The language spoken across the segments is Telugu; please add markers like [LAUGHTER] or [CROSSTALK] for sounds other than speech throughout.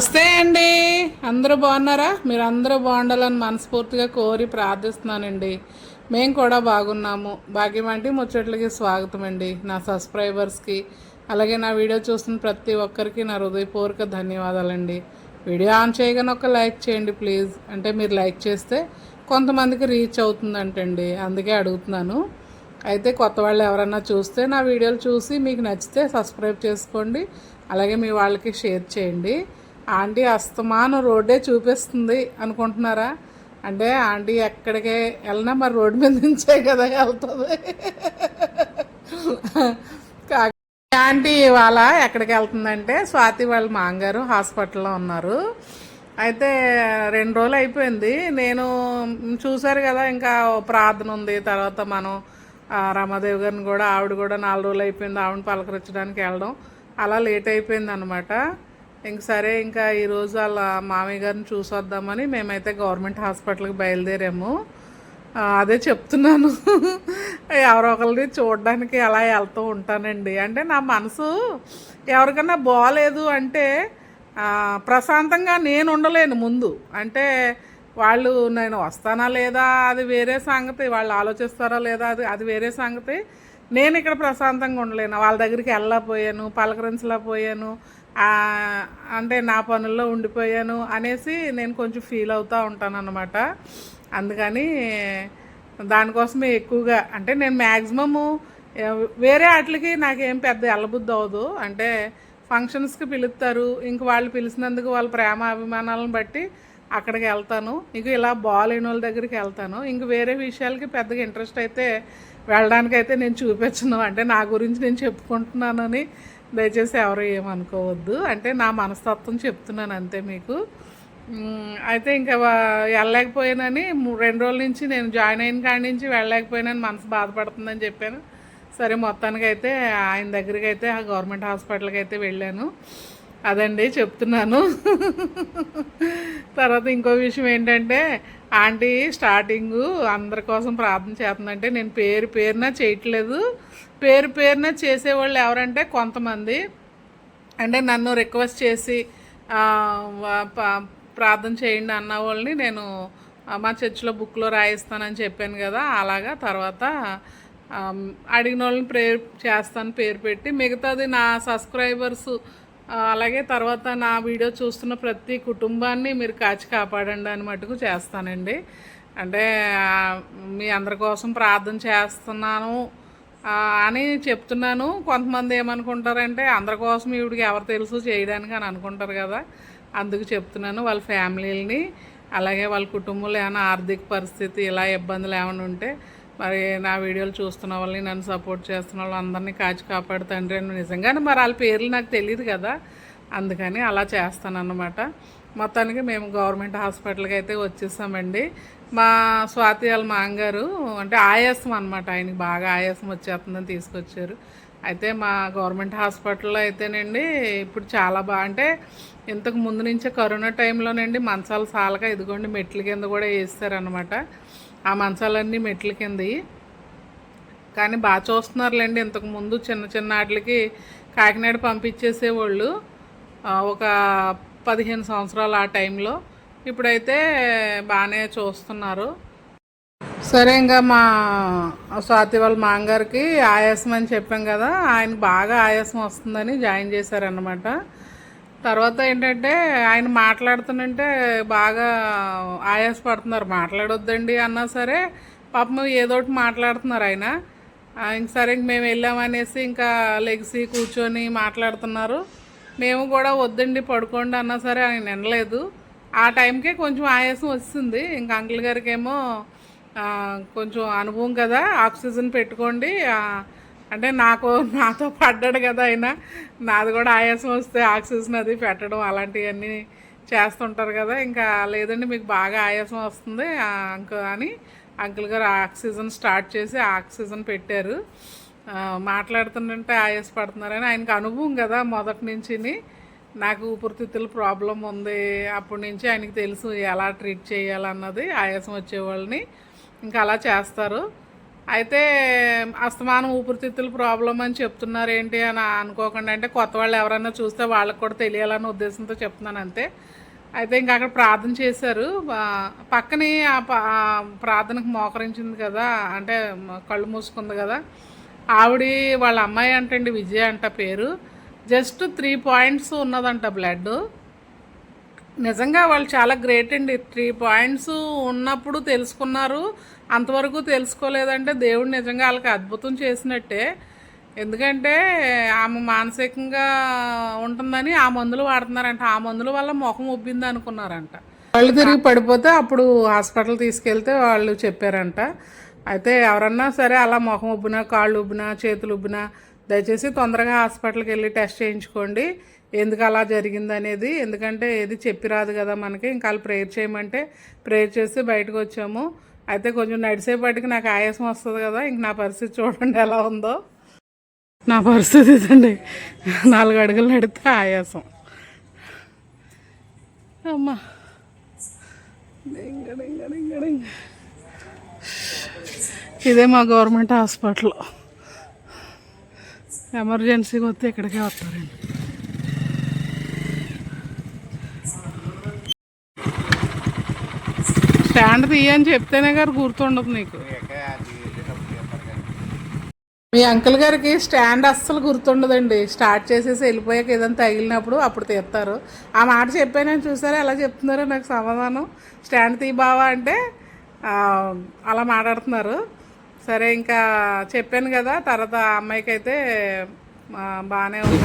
నమస్తే అండి. అందరూ బాగున్నారా? మీరు అందరూ బాగుండాలని మనస్ఫూర్తిగా కోరి ప్రార్థిస్తున్నానండి. మేము కూడా బాగున్నాము. భాగ్యం అంటే ముచ్చట్లకి స్వాగతం అండి. నా సబ్స్క్రైబర్స్కి అలాగే నా వీడియో చూస్తున్న ప్రతి ఒక్కరికి నా హృదయపూర్వక ధన్యవాదాలండి. వీడియో ఆన్ చేయగానే ఒక లైక్ చేయండి ప్లీజ్. అంటే మీరు లైక్ చేస్తే కొంతమందికి రీచ్ అవుతుందంటండి. అందుకే అడుగుతున్నాను. అయితే కొత్త వాళ్ళు ఎవరన్నా చూస్తే నా వీడియోలు చూసి మీకు నచ్చితే సబ్స్క్రైబ్ చేసుకోండి. అలాగే మీ వాళ్ళకి షేర్ చేయండి. ఆంటీ అస్తమానం రోడ్డే చూపిస్తుంది అనుకుంటున్నారా? అంటే ఆంటీ ఎక్కడికి వెళ్ళినా మరి రోడ్డు మీద నుంచే కదా వెళ్తుంది. ఆంటీ ఇవాళ ఎక్కడికి వెళ్తుందంటే స్వాతి వాళ్ళ మాంగారు హాస్పిటల్లో ఉన్నారు. అయితే రెండు రోజులు అయిపోయింది. నేను చూశారు కదా ఇంకా ప్రార్థన ఉంది. తర్వాత మనం రమాదేవి గారిని కూడా ఆవిడ కూడా నాలుగు రోజులు అయిపోయింది ఆవిడని పలకరించడానికి వెళ్ళడం. అలా లేట్ అయిపోయింది అనమాట ఇంక సరే ఇంకా ఈరోజు వాళ్ళ మామయ్య గారిని చూసొద్దామని మేమైతే గవర్నమెంట్ హాస్పిటల్కి బయలుదేరాము. అదే చెప్తున్నాను. [LAUGHS] ఎవరో ఒకరిని చూడడానికి అలా వెళ్తూ ఉంటానండి. అంటే నా మనసు ఎవరికన్నా బాగాలేదు అంటే ప్రశాంతంగా నేను ఉండలేను ముందు. అంటే వాళ్ళు నేను వస్తానా లేదా అది వేరే సంగతి. వాళ్ళు ఆలోచిస్తారా లేదా అది అది వేరే సంగతి. నేను ఇక్కడ ప్రశాంతంగా ఉండలేను. వాళ్ళ దగ్గరికి వెళ్ళలేకపోయాను పలకరించలేకపోయాను. పోయాను అంటే నా పనుల్లో ఉండిపోయాను అనేసి నేను కొంచెం ఫీల్ అవుతూ ఉంటాను అనమాట అందుకని దానికోసమే ఎక్కువగా అంటే నేను మ్యాక్సిమము వేరే వాటికి నాకేం పెద్ద ఎల్లబుద్ధి అవ్వదు. అంటే ఫంక్షన్స్కి పిలుస్తారు. ఇంక వాళ్ళు పిలిచినందుకు వాళ్ళ ప్రేమ అభిమానాలను బట్టి అక్కడికి వెళ్తాను. ఇంక ఇలా బాగాలేని వాళ్ళ దగ్గరికి వెళ్తాను. ఇంక వేరే విషయాలకి పెద్దగా ఇంట్రెస్ట్ అయితే వెళ్ళడానికి అయితే నేను చూపించను. అంటే నా గురించి నేను చెప్పుకుంటున్నానని దయచేసి ఎవరు ఏమనుకోవద్దు. అంటే నా మనస్తత్వం చెప్తున్నాను అంతే మీకు. అయితే ఇంకా వెళ్ళలేకపోయానని రెండు రోజుల నుంచి నేను జాయిన్ అయిన కాడి నుంచి వెళ్ళలేకపోయానని మనసు బాధపడుతుందని చెప్పాను. సరే మొత్తానికి అయితే ఆయన దగ్గరికి అయితే ఆ గవర్నమెంట్ హాస్పిటల్కి అయితే వెళ్ళాను. అదండి చెప్తున్నాను. తర్వాత ఇంకో విషయం ఏంటంటే ఆంటీ స్టార్టింగు అందరి కోసం ప్రార్థన చేస్తుందంటే నేను పేరు పేరున చేయట్లేదు. పేరు పేరున చేసేవాళ్ళు ఎవరంటే కొంతమంది. అంటే నన్ను రిక్వెస్ట్ చేసి ప్రార్థన చేయండి అన్న వాళ్ళని నేను మా చర్చిలో బుక్లో రాయిస్తానని చెప్పాను కదా అలాగా తర్వాత అడిగిన వాళ్ళని ప్రేర్ చేస్తాను పేరు పెట్టి. మిగతాది నా సబ్స్క్రైబర్స్ అలాగే తర్వాత నా వీడియో చూస్తున్న ప్రతి కుటుంబాన్ని మీరు కాచి కాపాడండి అని మటుకు చేస్తానండి. అంటే మీ అందరి కోసం ప్రార్థన చేస్తున్నాను అని చెప్తున్నాను. కొంతమంది ఏమనుకుంటారంటే అందరి కోసం ఈవిడికి ఎవరు తెలుసు చేయడానికి అని అనుకుంటారు కదా. అందుకు చెప్తున్నాను వాళ్ళ ఫ్యామిలీలని అలాగే వాళ్ళ కుటుంబంలో ఏమైనా ఆర్థిక పరిస్థితి ఇలా ఇబ్బందులు ఏమైనా ఉంటే మరి నా వీడియోలు చూస్తున్న వాళ్ళని నన్ను సపోర్ట్ చేస్తున్న వాళ్ళు అందరినీ కాచి కాపాడు తండ్రి అని నిజంగానే మరి వాళ్ళ పేర్లు నాకు తెలియదు కదా. అందుకని అలా చేస్తానన్నమాట. మొత్తానికి మేము గవర్నమెంట్ హాస్పిటల్కి అయితే వచ్చేసామండి. మా స్వాతి వాళ్ళ మాంగారు అంటే ఆయాసం అనమాట ఆయనకి బాగా ఆయాసం వచ్చేస్తుందని తీసుకొచ్చారు. అయితే మా గవర్నమెంట్ హాస్పిటల్లో అయితేనండి ఇప్పుడు చాలా బాగా అంటే ఇంతకు ముందు నుంచే కరోనా టైంలోనండి మంచాలు సాలక ఇదిగోండి మెట్ల కింద కూడా వేస్తారనమాట ఆ మంచాలన్నీ మెట్ల కిందవి కానీ బాగా చూస్తున్నారులేండి ఇంతకుముందు చిన్న చిన్న వాటికి కాకినాడ పంపించేసేవాళ్ళు ఒక పదిహేను సంవత్సరాలు ఆ టైంలో. ఇప్పుడైతే బాగానే చూస్తున్నారు. సరే ఇంకా మా స్వాతి వాళ్ళ మాంగారికి ఆయాసం అని చెప్పాం కదా ఆయన బాగా ఆయాసం వస్తుందని జాయిన్ చేశారనమాట తర్వాత ఏంటంటే ఆయన మాట్లాడుతుంటే బాగా ఆయాస పడుతున్నారు మాట్లాడొద్దండి అన్నా సరే పాపం ఏదో ఒకటి మాట్లాడుతున్నారు ఆయన. ఇంక సరే ఇంక మేము వెళ్ళామనేసి ఇంకా లెగిసి కూర్చొని మాట్లాడుతున్నారు. మేము కూడా వద్దండి పడుకోండి అన్నా సరే ఆయన వినలేదు. ఆ టైంకే కొంచెం ఆయాసం వస్తుంది. ఇంకా అంకుల్ గారికి ఏమో కొంచెం అనుభవం కదా ఆక్సిజన్ పెట్టుకోండి అంటే నాకు నాతో పడ్డాడు కదా ఆయన. నాది కూడా ఆయాసం వస్తే ఆక్సిజన్ అది పెట్టడం అలాంటివన్నీ చేస్తుంటారు కదా. ఇంకా లేదండి మీకు బాగా ఆయాసం వస్తుంది ఆ, అంకు అని అంకుల్ గారు ఆక్సిజన్ స్టార్ట్ చేసి ఆక్సిజన్ పెట్టారు. మాట్లాడుతుంటే ఆయాస పడుతున్నారని ఆయనకు అనుభవం కదా మొదటి నుంచి నాకు ఊపిరితిత్తుల ప్రాబ్లం ఉంది అప్పటి నుంచి ఆయనకి తెలుసు ఎలా ట్రీట్ చేయాలన్నది ఆయాసం వచ్చేవాళ్ళని ఇంకా అలా చేస్తారు. అయితే అస్తమానం ఊపిరితిత్తుల ప్రాబ్లం అని చెప్తున్నారు ఏంటి అని అనుకోకుండా అంటే కొత్త వాళ్ళు ఎవరైనా చూస్తే వాళ్ళకి కూడా తెలియాలన్న ఉద్దేశంతో చెప్తున్నాను అంతే. అయితే ఇంకా అక్కడ ప్రార్థన చేశారు. పక్కనే ఆ ప్రార్థనకు మోకరించింది కదా అంటే కళ్ళు మూసుకుంది కదా. ఆవిడ వాళ్ళ అమ్మాయి అంటండి విజయ అంట పేరు. జస్ట్ త్రీ పాయింట్స్ ఉన్నదంట బ్లడ్ నిజంగా వాళ్ళు చాలా గ్రేట్ అండి. త్రీ పాయింట్స్ ఉన్నప్పుడు తెలుసుకున్నారు. అంతవరకు తెలుసుకోలేదంటే దేవుడు నిజంగా వాళ్ళకి అద్భుతం చేసినట్టే. ఎందుకంటే ఆమె మానసికంగా ఉంటుందని ఆ మందులు వాడుతున్నారంట. ఆ మందుల వల్ల ముఖం ఉబ్బింది అనుకున్నారంట. కళ్ళు తిరిగి పడిపోతే అప్పుడు హాస్పిటల్ తీసుకెళ్తే వాళ్ళు చెప్పారంట. అయితే ఎవరన్నా సరే అలా ముఖం ఉబ్బినా కాళ్ళు ఉబ్బినా చేతులు ఉబ్బినా దయచేసి తొందరగా హాస్పిటల్కి వెళ్ళి టెస్ట్ చేయించుకోండి. ఎందుకు అలా జరిగిందనేది ఎందుకంటే ఏది చెప్పి రాదు కదా మనకి. ఇంకా వాళ్ళు ప్రేయర్ చేయమంటే ప్రేయర్ చేసి బయటకు వచ్చాము. అయితే కొంచెం నడిసేపటికి నాకు ఆయాసం వస్తుంది కదా ఇంక నా పరిస్థితి చూడండి ఎలా ఉందో. నా పరిస్థితి ఇదండి. నాలుగు అడుగులు నడితే ఆయాసం. అమ్మా. ఇదే మా గవర్నమెంట్ హాస్పిటల్ ఎమర్జెన్సీకి వస్తే ఇక్కడికే వస్తారండి. స్టాండ్ తీయని చెప్తేనే గారు గుర్తుండదు నీకు. మీ అంకుల్ గారికి స్టాండ్ అస్సలు గుర్తుండదండి. స్టార్ట్ చేసేసి వెళ్ళిపోయాక ఏదైనా తగిలినప్పుడు అప్పుడు తీస్తారు. ఆ మాట చెప్పానని చూసారా? ఎలా చెప్తున్నారో నాకు సమాధానం. స్టాండ్ తీ బావా అంటే ఆ, అలా మాట్లాడుతున్నారు. సరే ఇంకా చెప్పాను కదా తర్వాత ఆ అమ్మాయికి అయితే బాగానే ఉంది.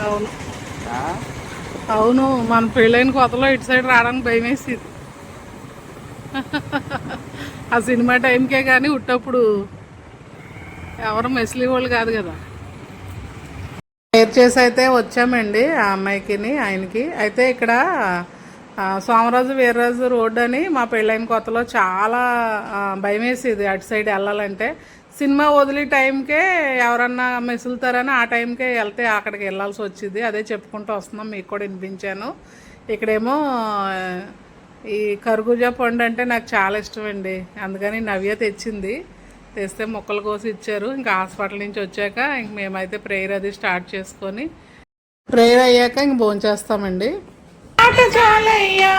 అవును. అవును మన పెళ్ళైన కొత్తలో ఇటు సైడ్ రావడానికి భయం వేసేది ఆ సినిమా టైంకే కానీ ఉట్టప్పుడు ఎవరు మెస్లీ వాళ్ళు కాదు కదా. పేరు చేసి అయితే వచ్చామండి ఆ అమ్మాయికిని ఆయనకి. అయితే ఇక్కడ సోమరాజు వీర్రాజు రోడ్ అని మా పెళ్ళైన కొత్తలో చాలా భయం వేసేది అటు సైడ్ వెళ్ళాలంటే. సినిమా వదిలే టైంకే ఎవరన్నా మెసులుతారని ఆ టైంకే వెళ్తే అక్కడికి వెళ్ళాల్సి వచ్చింది. అదే చెప్పుకుంటూ వస్తున్నాం. మీకు కూడా వినిపించాను. ఇక్కడేమో ఈ కర్బూజా పండు అంటే నాకు చాలా ఇష్టం అండి అందుకని నవ్య తెచ్చింది. తెస్తే మొక్కలు కోసి ఇచ్చారు. ఇంకా హాస్పిటల్ నుంచి వచ్చాక ఇంక మేమైతే ప్రేయర్ అది స్టార్ట్ చేసుకొని ప్రేయర్ అయ్యాక ఇంక భోంచేస్తామండి ఆట చాలయ్యా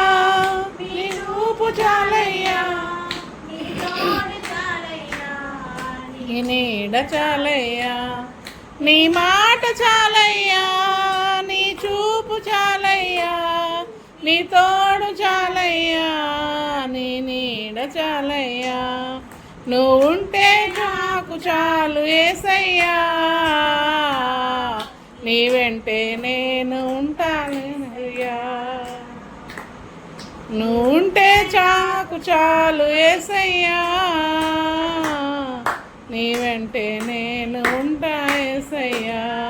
చాలయ్యా. నీ నీడ చాలయ్యా నీ మాట చాలయ్యా నీ చూపు చాలయ్యా నీ తోడు చాలయ్యా నీ నీడ చాలయ్యా. నువ్వు ఉంటే నాకు చాలు ఏసయ్యా నీ వెంటే నేను ఉంటానయ్యా నువ్వుంటే చాకు చాలు ఏసయ్యా. నీ వెంటే నేను ఉంటా ఏసయ్యా.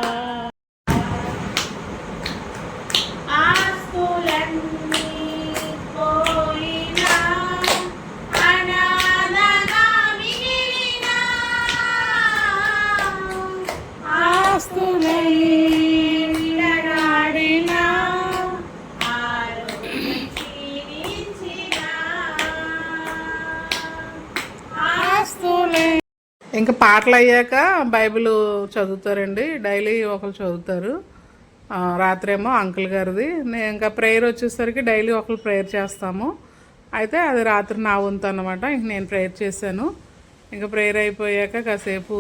ఇంకా పాటలు అయ్యాక బైబిల్ చదువుతారండి. డైలీ ఒకరు చదువుతారు. రాత్రేమో అంకుల్ గారిది. నేను ఇంకా ప్రేయర్ వచ్చేసరికి డైలీ ఒకరు ప్రేయర్ చేస్తాము. అయితే అది రాత్రి నా వంతు అనమాట ఇంక నేను ప్రేయర్ చేశాను. ఇంకా ప్రేయర్ అయిపోయాక కాసేపు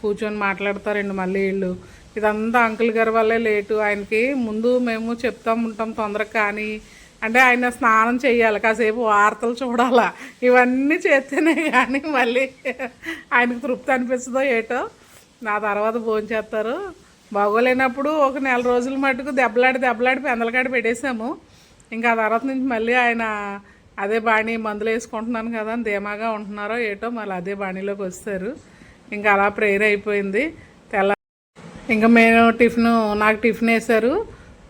కూర్చొని మాట్లాడతారండి మళ్ళీ వీళ్ళు. ఇదంతా అంకుల్ గారి వల్లే లేటు. ఆయనకి ముందు మేము చెప్తాం ఉంటాం తొందరగా కానీ అంటే ఆయన స్నానం చేయాలి కాసేపు వార్తలు చూడాలా. ఇవన్నీ చేస్తేనే కానీ మళ్ళీ ఆయనకు తృప్తి అనిపిస్తుందో ఏటో. నా తర్వాత భోజనం చేస్తారు. బాగోలేనప్పుడు ఒక నెల రోజుల మటుకు దెబ్బలాడి దెబ్బలాడి పెందలకాడి పెట్టేశాము. ఇంకా ఆ తర్వాత నుంచి మళ్ళీ ఆయన అదే బాణీ మందులు వేసుకుంటున్నాను కదా అని ధీమాగా ఉంటున్నారో ఏటో మళ్ళీ అదే బాణీలోకి వస్తారు. ఇంకా అలా ప్రేయర్ అయిపోయింది. తెల్ల ఇంకా మేము టిఫిన్ నాకు టిఫిన్ వేశారు.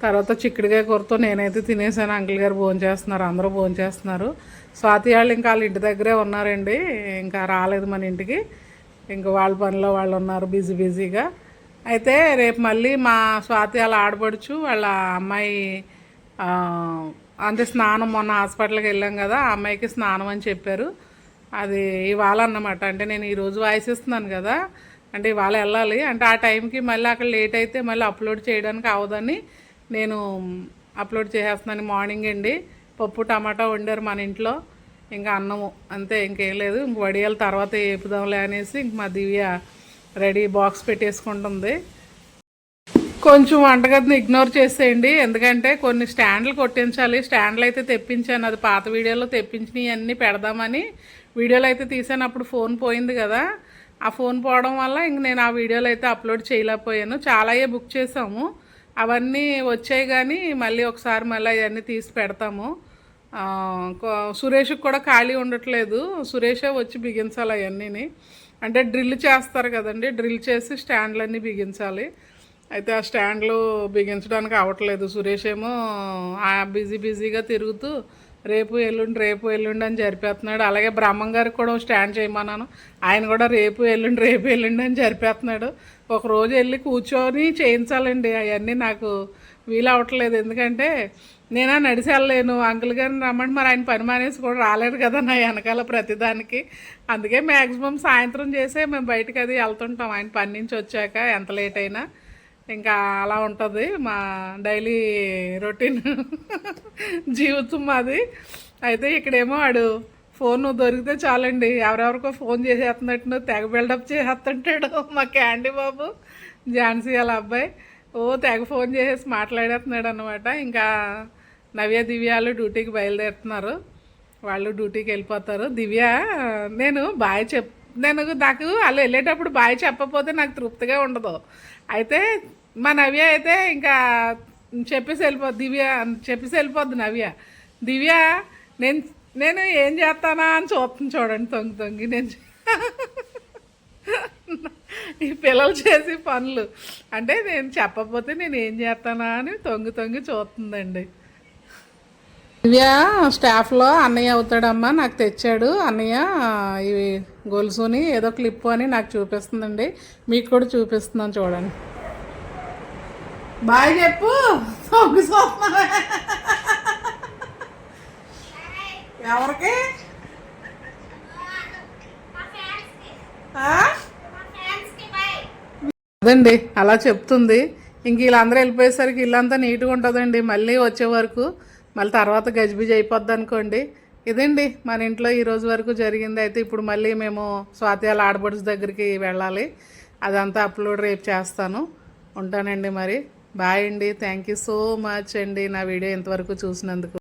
తర్వాత చిక్కుడుకాయ కూరతో నేనైతే తినేసాను. అంకుల్ గారు భోజనం చేస్తున్నారు. అందరూ భోజనం చేస్తున్నారు. స్వాతి వాళ్ళు ఇంకా వాళ్ళ ఇంటి దగ్గరే ఉన్నారండి. ఇంకా రాలేదు మన ఇంటికి. ఇంకా వాళ్ళ పనిలో వాళ్ళు ఉన్నారు బిజీ బిజీగా. అయితే రేపు మళ్ళీ మా స్వాతి వాళ్ళ ఆడపడుచు వాళ్ళ అమ్మాయి అంటే స్నానం మొన్న హాస్పిటల్కి వెళ్ళాం కదా ఆ అమ్మాయికి స్నానం అని చెప్పారు. అది ఇవాళ అన్నమాట. అంటే నేను ఈరోజు వాయిస్ ఇస్తున్నాను కదా. అంటే ఇవాళ వెళ్ళాలి. అంటే ఆ టైంకి మళ్ళీ అక్కడ లేట్ అయితే మళ్ళీ అప్లోడ్ చేయడానికి అవదని నేను అప్లోడ్ చేసేస్తున్నాను మార్నింగ్ అండి. పప్పు టమాటా వండారు మన ఇంట్లో. ఇంకా అన్నము. అంతే ఇంకేం లేదు. ఇంక వడియాల తర్వాత వేపుదాంలే అనేసి ఇంక మా దివ్య రెడీ బాక్స్ పెట్టేసుకుంటుంది. కొంచెం వంటగదిని ఇగ్నోర్ చేసేయండి. ఎందుకంటే కొన్ని స్టాండ్లు కొట్టించాలి. స్టాండ్లు అయితే తెప్పించాను. అది పాత వీడియోలో తెప్పించినవి అన్నీ పెడదామని. వీడియోలు అయితే తీసాను. అప్పుడు ఫోన్ పోయింది కదా. ఆ ఫోన్ పోవడం వల్ల ఇంక నేను ఆ వీడియోలు అయితే అప్లోడ్ చేయలేకపోయాను. చాలాయే బుక్ చేసాము. అవన్నీ వచ్చాయి కానీ మళ్ళీ ఒకసారి మళ్ళీ అవన్నీ తీసి పెడతాము. సురేష్కి కూడా ఖాళీ ఉండట్లేదు. సురేషే వచ్చి బిగించాలి అవన్నీని. అంటే డ్రిల్ చేస్తారు కదండి. డ్రిల్ చేసి స్టాండ్లన్నీ బిగించాలి. అయితే ఆ స్టాండ్లు బిగించడానికి అవ్వట్లేదు సురేష్ ఏమో బిజీ బిజీగా తిరుగుతూ రేపు ఎల్లుండి రేపు ఎల్లుండి అని జరిపేస్తున్నాడు. అలాగే బ్రహ్మం గారికి కూడా స్టాండ్ చేయమన్నాను. ఆయన కూడా రేపు ఎల్లుండి రేపు ఎల్లుండి అని జరిపేస్తున్నాడు. ఒక రోజు వెళ్ళి కూర్చొని చేయించాలండి. అవన్నీ నాకు వీలు అవ్వట్లేదు ఎందుకంటే నేనా నడిచి వెళ్ళలేను. అంకుల్ గారిని రమ్మంటే మరి ఆయన పని మానేసి కూడా రాలేడు కదా నా వెనకాల ప్రతిదానికి. అందుకే మ్యాక్సిమం సాయంత్రం చేసే మేము బయటకు అది వెళ్తుంటాం. ఆయన పని నుంచి వచ్చాక ఎంత లేట్ అయినా. ఇంకా అలా ఉంటుంది మా డైలీ రొటీన్ జీవితం మాది. అయితే ఇక్కడేమో వాడు ఫోన్ దొరికితే చాలండి. ఎవరెవరికో ఫోన్ చేసేస్తున్నట్టు తెగ బిల్డప్ చేసేస్తుంటాడు మా క్యాండీ బాబు ఝాన్సీ వాళ్ళ అబ్బాయి. ఓ తెగ ఫోన్ చేసేసి మాట్లాడేస్తున్నాడు అనమాట ఇంకా నవ్య దివ్యాలు డ్యూటీకి బయలుదేరుతున్నారు. వాళ్ళు డ్యూటీకి వెళ్ళిపోతారు. దివ్య నేను బాయ్ చెప్ నేను నాకు వాళ్ళు వెళ్ళేటప్పుడు బాయ్ చెప్పకపోతే నాకు తృప్తిగా ఉండదు. అయితే మా నవ్య అయితే ఇంకా చెప్పేసి వెళ్ళిపోద్ది దివ్య చెప్పేసి వెళ్ళిపోద్ది నవ్య. దివ్య నేను నేను ఏం చేస్తానా అని చూస్తుంది చూడండి తొంగి తొంగి నేను. ఈ పిల్లలు చేసే పనులు. అంటే నేను చెప్పకపోతే నేను ఏం చేస్తానా అని తొంగి తొంగి చూస్తుందండి దివ్య స్టాఫ్లో అన్నయ్య అవుతాడమ్మా నాకు తెచ్చాడు. అన్నయ్య ఇవి గొలుసుని ఏదో క్లిప్ అని నాకు చూపిస్తుందండి. మీకు కూడా చూపిస్తున్నాను చూడండి. బాయ్ చెప్పు. ఎవరికి? అదండి అలా చెప్తుంది. ఇంక వీళ్ళందరూ వెళ్ళిపోయేసరికి ఇల్లంతా నీట్గా ఉంటుందండి. మళ్ళీ వచ్చే వరకు మళ్ళీ తర్వాత గజిబిజి అయిపోద్ది అనుకోండి. ఇదండి మన ఇంట్లో ఈరోజు వరకు జరిగింది. అయితే ఇప్పుడు మళ్ళీ మేము స్వాత్యాల ఆడబడుచు దగ్గరికి వెళ్ళాలి. అదంతా అప్లోడ్ రేపు చేస్తాను. ఉంటానండి మరి. బాయ్ అండి. థ్యాంక్ యూ సో మచ్ అండి నా వీడియో ఇంతవరకు చూసినందుకు.